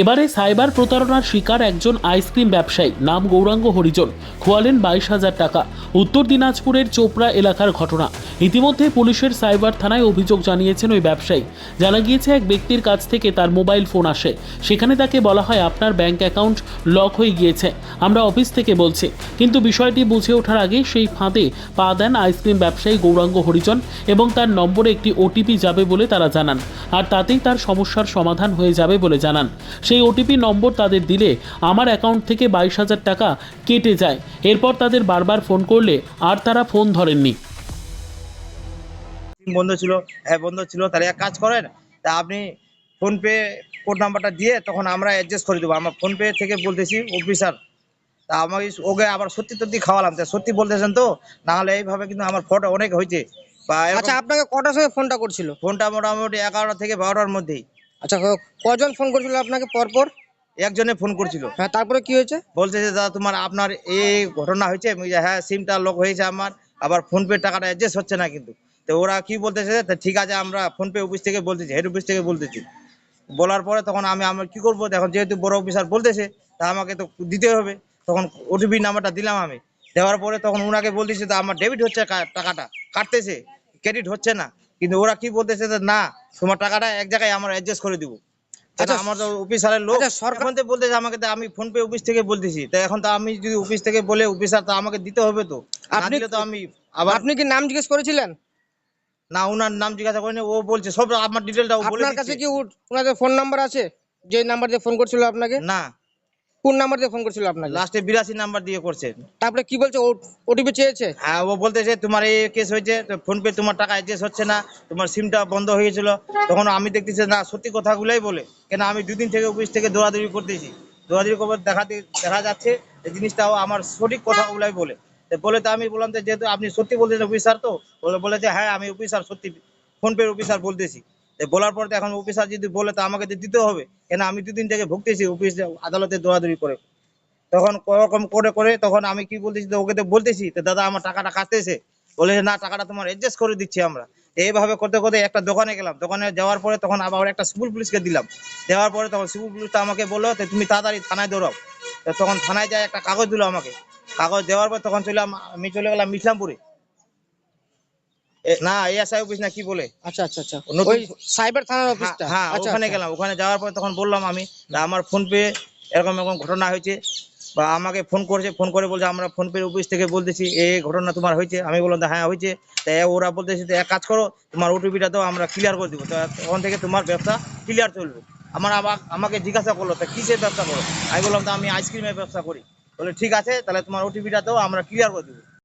এবারে সাইবার প্রতারণার শিকার একজন আইসক্রিম ব্যবসায়ী, নাম গৌরাঙ্গ হরিজন, খোয়ালেন বাইশ হাজার টাকা। উত্তর দিনাজপুরের চোপড়া এলাকার ঘটনা। ইতিমধ্যে পুলিশের সাইবার থানায় অভিযোগ জানিয়েছেন ওই ব্যবসায়ী। জানা গিয়েছে, এক ব্যক্তির কাছ থেকে তার মোবাইল ফোন আসে। সেখানে তাকে বলা হয়, আপনার ব্যাংক অ্যাকাউন্ট লক হয়ে গিয়েছে। আমরা অফিস থেকে বলছি। কিন্তু বিষয়টি বুঝে ওঠার আগে সেই ফাঁদে পা দেন আইসক্রিম ব্যবসায়ী গৌরাঙ্গ হরিজন এবং তার নম্বরে একটি ওটিপি যাবে বলে তারা জানান। আর তাতেই তার সমস্যার সমাধান হয়ে যাবে বলে জানান। সেই ওটিপি নম্বর তাদের দিলে আমার অ্যাকাউন্ট থেকে বাইশ হাজার টাকা কেটে যায়। এরপর তাদের বারবার ফোন করলে আর তারা ফোন ধরেননি। বন্ধ ছিল হ্যাঁ বন্ধ ছিল তাহলে এক কাজ করেন তা আপনি ফোনপে কোড নাম্বারটা দিয়ে তখন আমরা অ্যাডজাস্ট করে দেবো। আমার ফোনপে থেকে বলতেছি অফিসার তা আমাকে ওকে আবার সত্যি সত্যি খাওয়ালাম। তা সত্যি বলতেছেন তো? নাহলে এইভাবে কিন্তু আমার ফটো অনেক হয়েছে আচ্ছা আপনাকে কটার সময় ফোনটা করছিল? ফোনটা মোটামুটি এগারোটা থেকে বারোটার মধ্যেই। আচ্ছা কজন ফোন করছিল আপনাকে পরপর? একজনে ফোন করছিল। হ্যাঁ তারপরে কি হয়েছে? বলতেছে দাদা তোমার আপনার এই ঘটনা হয়েছে? হ্যাঁ সিমটা লক হয়েছে আমার আবার ফোনপে টাকাটা অ্যাডজাস্ট হচ্ছে না কিন্তু। তো ওরা কি বলতেছে ঠিক আছে আমরা ফোনপে অফিস থেকে বলতেছি হেড অফিস থেকে বলতেছি। বলার পরে তখন আমি আমার কি করব? এখন যেহেতু বড় অফিসার বলতেছে তা আমাকে তো দিতে হবে। তখন ওটিপি নাম্বারটা দিলাম আমি। দেওয়ার পরে তখন ওনাকে বলতেছে তো আমার ডেবিট হচ্ছে টাকাটা। কাটতেছে ক্রেডিট হচ্ছে না। কিন্তু ওরা কি বলতেছে যে না তোমার টাকাটা এক জায়গায় আমরা অ্যাডজাস্ট করে দিব। আচ্ছা, আমার তো অফিসারের লোক আচ্ছা, সরকার- বলতেছে আমাকে আমি ফোন পে অফিস থেকে বলতেছি। তো এখন তো আমি যদি অফিস থেকে বলে অফিসার তো আমাকে দিতে হবে তো। আপনি- তো আমি আবার আপনি কি নাম জিজ্ঞেস করেছিলেন? না ওনার নাম জিজ্ঞাসা করিনি ও বলছে সব আমার ডিটেলটা ও বলে আপনার কাছে দিচ্ছে। কি ও- ওনাদের ফোন নাম্বার আছে? যে নাম্বার দিয়ে ফোন করছিল আপনাকে? না। কোন নাম্বার দিয়ে ফোন করছিল আপনাকে? লাস্টে বিরাশি নাম্বার দিয়ে করছে। তারপরে কি বলছে? ওটিপি চেয়েছে? হ্যাঁ ও বলতেছে তোমার এই কেস হয়েছে ফোন পে তোমার টাকা অ্যাডজাস্ট হচ্ছে না তোমার সিমটা বন্ধ হয়ে গেছিল। তখন আমি দেখতেছি না সত্যি কথাগুলাই বলে। কেন আমি দুদিন থেকে অফিস থেকে দৌড়াদৌড়ি করতেছি। দৌড়াদৌড়ি করে দেখা দেখা যাচ্ছে এই জিনিসটাও আমার সঠিক কথাগুলাই বলে। তো বলে তো আমি বললাম যেহেতু আপনি সত্যি বলতেছেন অফিসার তো বলে যে হ্যাঁ আমি অফিসার সত্যি ফোন পে অফিসার বলতেছি বলার পর এখন অফিসার যদি বলে তো আমাকে তো দিতে হবে। কেন আমি দুদিন থেকে ভুগতেছি অফিস আদালতে দৌড়াদৌড়ি করে। তখন ওরকম করে করে তখন আমি কি বলতেছি ওকে তো বলতেছি তো দাদা আমার টাকাটা কাটতেছে বলে যে, না টাকাটা তোমার অ্যাডজাস্ট করে দিচ্ছি আমরা। এইভাবে করতে করতে একটা দোকানে গেলাম। দোকানে যাওয়ার পরে তখন আবার একটা সিভিল পুলিশকে দিলাম। দেওয়ার পরে তখন সিভিল পুলিশটা আমাকে বলল তুমি তাড়াতাড়ি থানায় দৌড়াও। তখন থানায় যায় একটা কাগজ দিলো আমাকে। কাগজ দেওয়ার পর তখন চলে আমি চলে গেলাম ইসলামপুরে না এএসআই অফিস না কি বলে? আচ্ছা আচ্ছা আচ্ছা। ওই সাইবার থানার অফিসটা? হ্যাঁ হ্যাঁ, ওখানে। গেলাম। ওখানে যাওয়ার পর তখন বললাম আমি আমার ফোন পে এরকম এরকম ঘটনা হয়েছে। বা আমাকে ফোন করেছে ফোন করে বলছে আমরা ফোন পে অফিস থেকে বলতেছি এই ঘটনা তোমার হয়েছে। আমি বললাম হ্যাঁ হয়েছে। তা ওরা বলতেছে এক কাজ করো তোমার ওটিপিটা তো আমরা ক্লিয়ার করে দেবো। তা তখন থেকে তোমার ব্যবসা ক্লিয়ার চলবে। আমার আমাকে জিজ্ঞাসা করল তা কিসের ব্যবসা করো? আমি বললাম তো আমি আইসক্রিমের ব্যবসা করি। বলে ঠিক আছে তাহলে তোমার ওটিপিটা দাও আমরা ক্লিয়ার করে দেবো।